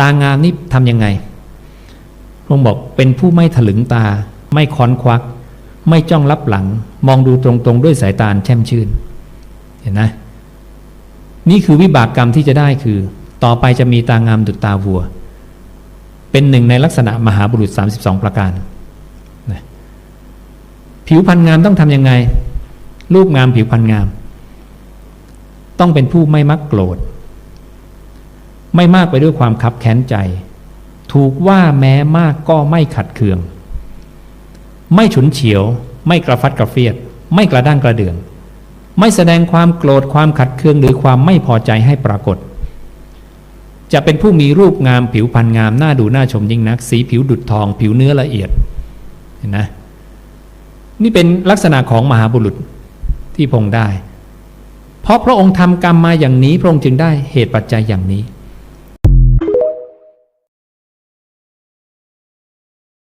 ตางามนี่ทำยังไงพระองค์บอกเป็นผู้ไม่ถลึงตา ไม่ค้อนควัก ไม่จ้องรับหลัง มองดูตรงๆ ด้วยสายตาแช่มชื่น เห็นไหมนี่คือวิบากกรรมที่จะได้คือ ต่อไปจะมีตางามดุจตาวัว เป็นหนึ่งในลักษณะมหาบุรุษ 32 ประการนะผิวพรรณงามต้องทำยังไง รูปงามผิวพรรณงาม ต้องเป็นผู้ไม่มักโกรธ ไม่มากไปด้วยความคับแค้นใจ ถูกว่าแม้มากก็ไม่ขัดเคือง ไม่ฉุนเฉียว ไม่กระฟัดกระเฟียด ไม่กระด้างกระเดือง ไม่แสดงความโกรธความขัดเคืองหรือความไม่พอใจให้ปรากฏ จะเป็นผู้มีรูปงามผิวพรรณงามหน่าดูหน่าชมยิ่งนัก สีผิวดุจทอง ผิวเนื้อละเอียดเห็นนะนี่เป็นลักษณะของมหาบุรุษที่พงได้ เพราะพระองค์ทำกรรมมาอย่างนี้พระองค์จึงได้เหตุปัจจัยอย่างนี้